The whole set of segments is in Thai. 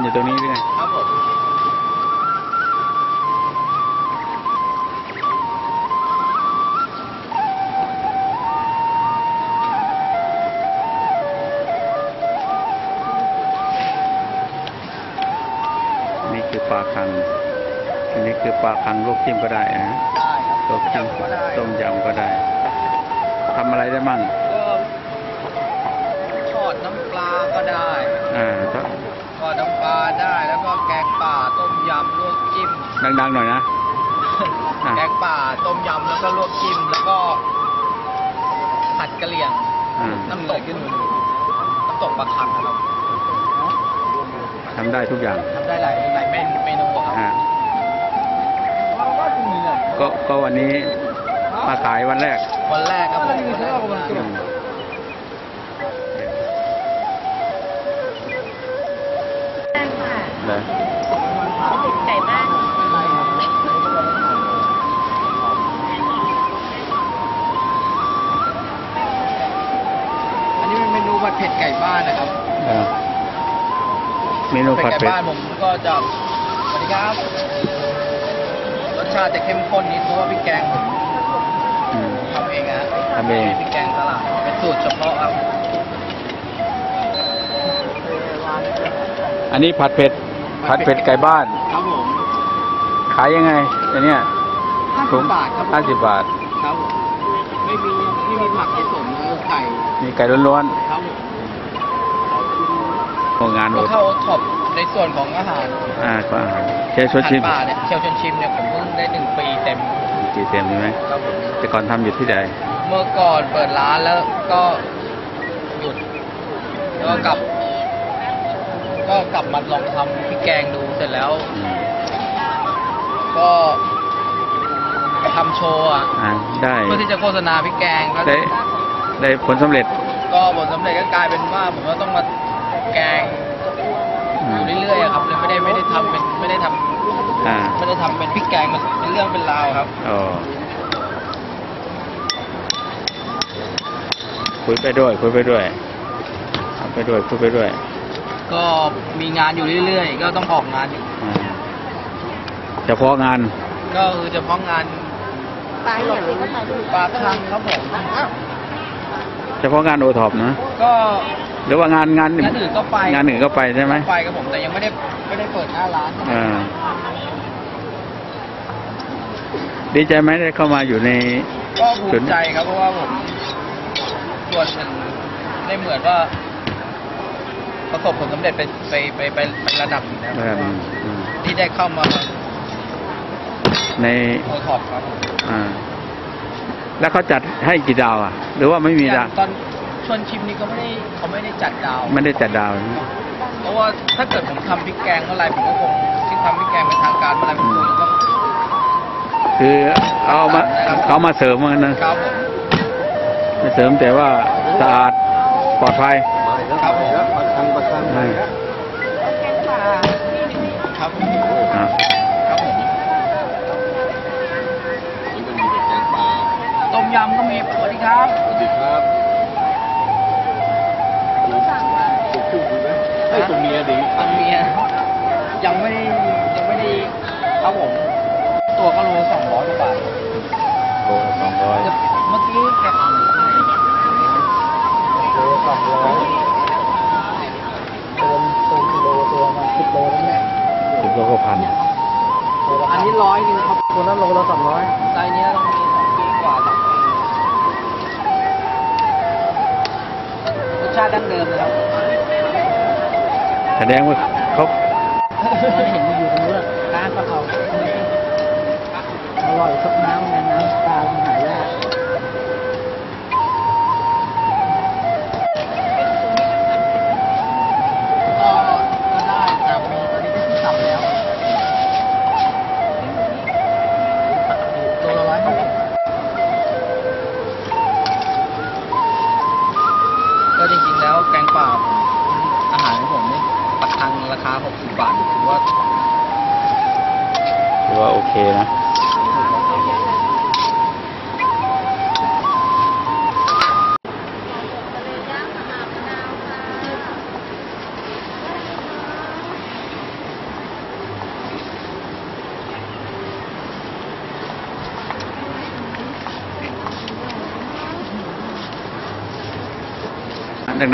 านอยู่ตรงนี้ด้วยครับผมนี่คือปลาคังอันนี้คือปลาคังลวกจิ้มก็ได้นะได้ครับลวกจิ้มยำก็ได้ต้มยำก็ได้ทำอะไรได้มั่ง จิ้มดังๆหน่อยนะอะแกงป่าต้มยำแล้วก็ลวกจิ้มแล้วก็ผัดกะเหรี่ยง อ่าน้ำตกขึ้นน้ำตกปลาคังครับทำได้ทุกอย่างทำได้หลายหลายเมนูเมนูครับอ่าก็ก็วันนี้มาขายวันแรกวันแรกครับผมอืมได้ค่ะเล ผัดเผ็ดไก่บ้านนะครับเออเมนูผัดไก่เผ็ดบ้านผมก็จะสวัสดีครับ รสชาติจะเข้มข้นนิดเพราะว่าพริกแกงผมอืม ทำเองอะทำเอง พริกแกงตลาดเป็นสูตรเฉพาะครับอันนี้ผัดเผ็ดผัดเผ็ดไก่บ้าน ครับผมขายยังไงอันเนี้ยห้าสิบบาทครับผมห้าสิบบาท ครับผมไม่มี ไม่มีผักผสมเลยไก่มีไก่ล้วนครับผมๆโรงงานโอก็เข้าท็อปในส่วนของอาหารอ่าก็อาหารเชฟชวนชิมอาหารป่าเนี่ยเชลชวนชิมเนี่ยผมเพิ่งได้หนึ่งปีเต็มกี่เต็มใช่ไหมครับผมแต่ก่อนทำอยู่ที่ใดเมื่อก่อนเปิดร้านแล้วก็หยุดแล้วก็กลับ ก็กลับมาลองทำพริกแกงดูเสร็จแล้ว อืมก็ ทำโชว์อะอ่าได้เพื่อที่จะโฆษณาพริกแกงก็ได้ได้ผลสำเร็จ ก็ผลสำเร็จก็กลายเป็นว่าผมก็ต้องมาแกงอือมยู่เรื่อยๆอะครับเลยไม่ได้ไม่ได้ทำเป็นไม่ได้ทำอ่าไม่ได้ทำเป็นพริกแกงมันเป็นเรื่องเป็นราวครับอ๋อคุยไปด้วย คุยไปด้วยทำไปด้วยคุยไปด้วยก็มีงานอยู่เรื่อยๆ ก็ต้องออกงานอยู่ อ่าเฉพาะงาน ก็คือเฉพาะงาน ปลาอย่างนี้ก็ถ่ายรูปปลาคังครับผมเฉพาะงานโอท็อปนะ ก็หรือว่างานงานงานอื่นก็ไปงานอื่นก็ไปใช่ไหมไปกับผมแต่ยังไม่ได้ไม่ได้เปิดหน้าร้านอ่าดีใจไหมได้เข้ามาอยู่ในก็ภูมิใจครับเพราะว่าผมส่วนหนึ่งได้เหมือนว่า ประสบผลสำเร็จไปไปไปไปไประดับหนึงแล้วระดับหนึ่งอืมที่ได้เข้ามา ในโอท็อปครับผมอ่า แล้วเขาจัดให้กี่ดาวอะ หรือว่าไม่มีอย่าดาวงตอนชวนชิมนี่ก็ไม่ได้เขาไม่ได้จัดดาว ไม่ได้จัดดาว เพราะว่าถ้าเกิดผมทำพริกแกงเมื่อไหรผมก็คงที่ทำพริกแกงเป็นทางการเมื่อไหรผมคงจะต้องคือเอามาเอามาเสริมมันนะครับผมมาเสริมแต่ว่าสะอาดปลอดภัย ครับสวัสดีครับที่สั่งมาตัวผู้ดีไหมไอ้ยตัวเมียดีอันเมียยังไม่ได้ยังไม่ได้ครับผม ตัวก็โลสองร้อยกว่าบาทโลสองร้อยเมื่อกี้แกอ่านให้โลสองร้อยตัวตัวกิโลตัวมันสิบโลแล้วเนี่ยสิบโลก็พันอันนี้ร้อยนึงครับตัวนั้นโลละสองร้อยไซส์เนี้ยต้องมี ดั้งเดิมแล้วแสดงว่า งๆแล้วแกงป่าผมอาหารของผมนี่ประทังราคา 60 บาทถือว่า ถือว่าโอเคนะ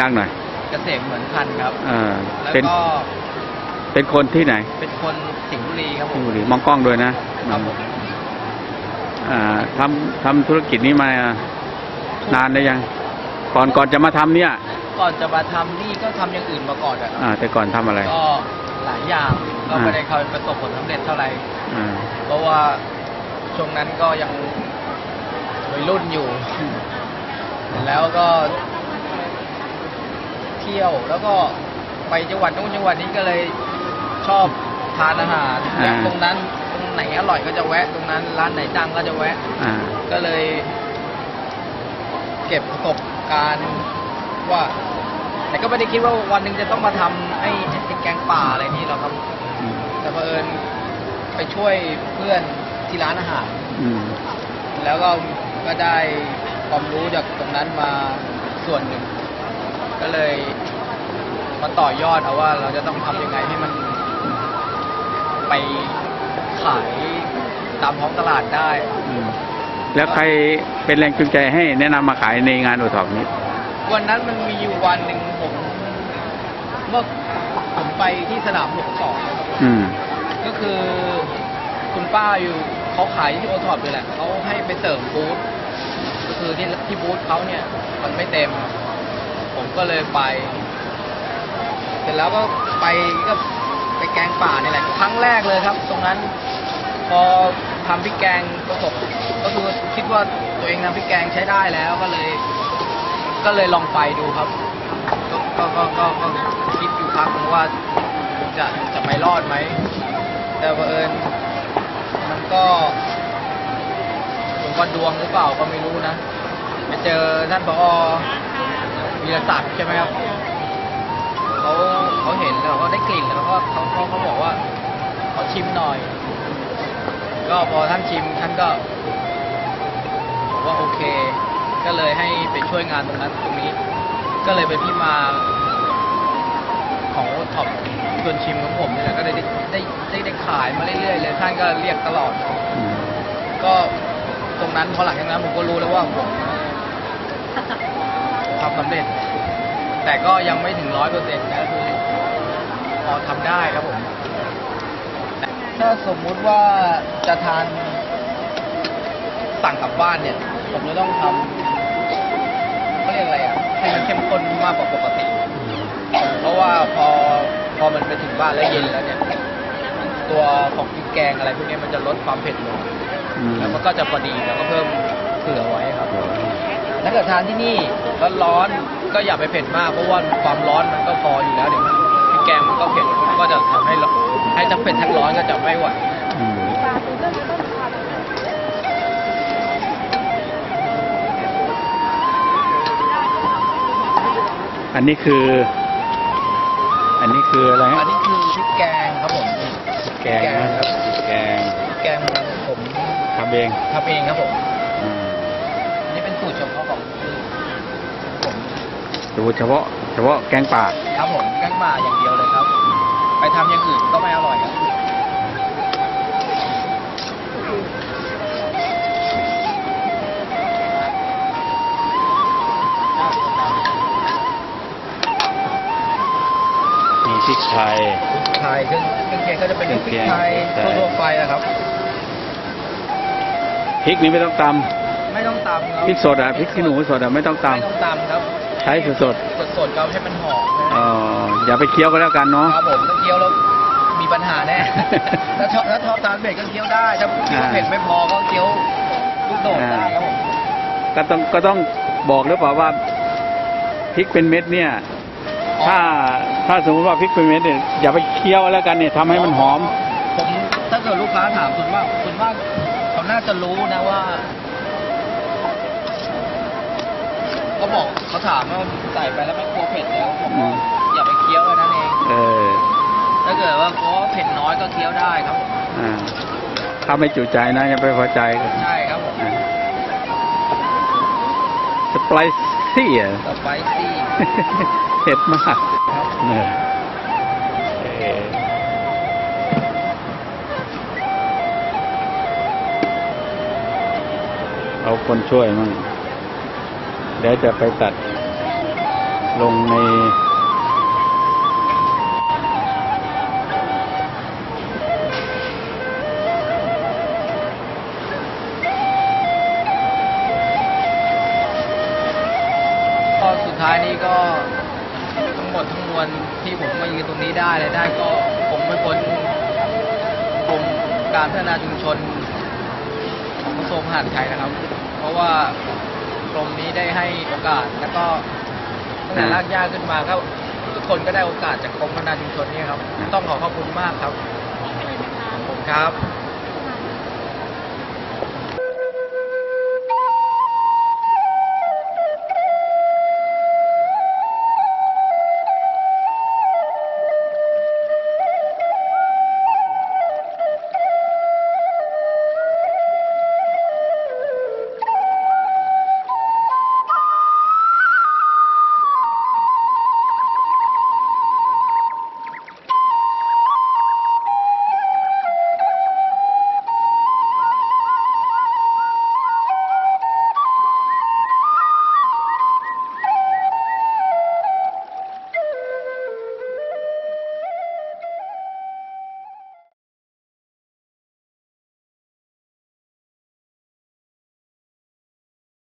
ดังๆหน่อยเกษมเหมือนพันธุ์ครับเออแล้วเป็นก็เป็นคนที่ไหนเป็นคนสิงห์บุรีครับผที่มบุรีมองกล้องด้วยนะครับผมอ่าทำทำธุรกิจนี้มานานได้ยัง ก่อนก่อนจะมาทำเนี่ย ก่อนจะมาทำนี่ก็ทำอย่างอื่นมาก่อนอะอ่า แต่ก่อนทำอะไร ก็หลายอย่างก็ไม่อ่าได้เคยประสบผลสำเร็จเท่าไหร่อ่า เพราะว่าช่วงนั้นก็ยังวัยรุ่นอยู่ แล้วก็ เที่ยว แล้วก็ไปจังหวัดนู้นจังหวัดนี้ก็เลยชอบทานอาหารอ่าตรงนั้นตรงไหนอร่อยก็จะแวะ ตรงนั้นร้านไหนดังก็จะแวะ อ่า ก็เลย เก็บประสบการณ์ว่า แต่ก็ไม่ได้คิดว่าวันหนึ่งจะต้องมาทำไอ้ไอ้แกงป่าอะไรนี่หรอกครับ อืมแต่บังเอิญไปช่วยเพื่อนที่ร้านอาหาร อืมแล้วก็ก็ได้ความรู้จากตรงนั้นมาส่วนหนึ่ง ก็เลยมาต่อยอดเอาว่าเราจะต้องทำยังไงให้มันไปขายตามท้องตลาดได้ อืมแล้วใครเป็นแรงจูงใจให้แนะนำมาขายในงานโอท็อปนี้ วันนั้นมันมีอยู่วันหนึ่งผมเมื่อผมไปที่สนามหลวงสองอืม ก็คือคุณป้าอยู่เขาขายที่โอท็อปเลยแหละเขาให้ไปเสริมบูธก็คือที่ที่บูธเขาเนี่ย มันไม่เต็มผม ก็เลยไป เสร็จแล้วก็ไปก็ไปแกงป่านี่แหละ ครั้งแรกเลยครับ ตรงนั้น พอทำพริกแกงประสบก็คือคิดว่าตัวเองทำพริกแกงใช้ได้แล้วก็เลย ก็เลยลองไปดูครับ ก็ก็ก็ก็คิดอยู่พักนึงว่าจะจะไปรอดไหม แต่บังเอิญมันก็ผมว่าดวงหรือเปล่าก็ไม่รู้นะไปเจอท่านผอ วีรศักดิ์ใช่ไหมครับเขาเขาเห็นแล้วเขาได้กลิ่นแล้วก็เขาเขาเขาบอกว่าขอชิมหน่อย ก็พอท่านชิมท่านก็บอกว่าโอเค ก็เลยให้ไปช่วยงานตรงนั้นตรงนี้ ก็เลยเป็นที่มาของท็อปชวนชิมของผมนี่แหละก็ได้ได้ได้ได้ขายมาเรื่อยๆเลยท่านก็เรียกตลอด ก็ตรงนั้นพอหลังจากนั้นผมก็รู้แล้วว่าผม ทำสำเร็จ แต่ก็ยังไม่ถึงร้อยเปอร์เซ็นต์นะคือพอทำได้ครับผม ถ้าสมมุติว่าจะทานสั่งกลับบ้านเนี่ย ผมจะต้องทำเขาเรียกอะไรอะให้มันเข้มข้นมากกว่าปกติ เพราะว่าพอพอมันไปถึงบ้านแล้วเย็นแล้วเนี่ย ตัวของพริกแกงอะไรพวกนี้มันจะลดความเผ็ดลงแล้วมันก็จะพอดีแล้วก็เพิ่มเผื่อไว้ครับ ถ้าเกิดทานที่นี่ร้อนๆก็อย่าไปเผ็ดมากเพราะว่าความร้อนมันก็พออยู่แล้วเดี๋ยวมันพริกแกงมันก็เผ็ดก็จะทำให้เราให้ทั้งเผ็ดทั้งร้อนก็จะไม่ไหวอืมอันนี้คือ อันนี้คืออะไรอัฮะนนี้คือพริกแกงครับผมแกงนะครับแกงพริกแกงผมทำเองทำเองครับผม อืม สูตรเฉพาะเฉพาะแกงป่าครับผมแกงป่าอย่างเดียวเลยครับ ไปทำอย่างอื่นก็ไม่อร่อยครับมีพริกไทยพริกไทยเครื่องเครื่องเคียงก็จะเป็นพริกไทยเครื่องเคียงทั่วๆไปนะครับพริกนี้ไม่ต้องตไม่ต้องตำครัำบพริกสดอะพริกขี้หนูสดอะไม่ต้องตไม่ต้องตำครับำ ใช้สดสดสดๆก็ให้มันหอมๆอ๋ออย่าไปเคี้ยวก็แล้วกันเนาะ ครับผมถ้าเคี้ยวแล้วมีปัญหาแน่ถ้าชอบถ้าชอบทานเผ็ดก็เคี้ยวได้ถ้าคิดว่าอ่าเผ็ดไม่พอก็เคี้ยวลูกโดดได้ครับผมก็ต้องก็ต้องบอกหรือเปล่าว่าพริกเป็นเม็ดเนี่ย ถ้าถ้าสมมติว่าพริกเป็นเม็ดเนี่ยอย่าไปเคี้ยวแล้วกันเนี่ยทำให้มันหอม ผมถ้าเกิดลูกค้าถามคุณว่าคุณว่าเขาน่าจะรู้นะว่า ก็บอกเขาถามว่าใส่ไปแล้วไม่กลัวเผ็ดแล้วผมอืว่ามอย่าไปเคี้ยวแค่นั้นเองเออ ถ้าเกิดว่าเพราะว่าเผ็ดน้อยก็เคี้ยวได้ครับผมอ่าถ้าไม่จุใจนะอย่าไปพอใจกันใช่ครับผมสไปซี่อะสไปซี่เผ็ดมากครับเออเออเอาคนช่วยมั่ง เดี๋ยวจะไปตัดลงในก็สุดท้ายนี้ก็ทั้งหมดทั้งมวลที่ผมมายืนตรงนี้ได้เลยได้ก็ผมเป็นคนกรมการพัฒนาชุมชนของกระทรวงมหาดไทยนะครับ เพราะว่า รมนี้ได้ให้โอกาส แล้วก็ตั้งแต่รากหญ้าขึ้นมาก็ทุกคนก็ได้โอกาสจากกรมพัฒนาชุมชนนี้ครับ ต้องขอขอบคุณมากครับนี่เลยนะคะผมครับ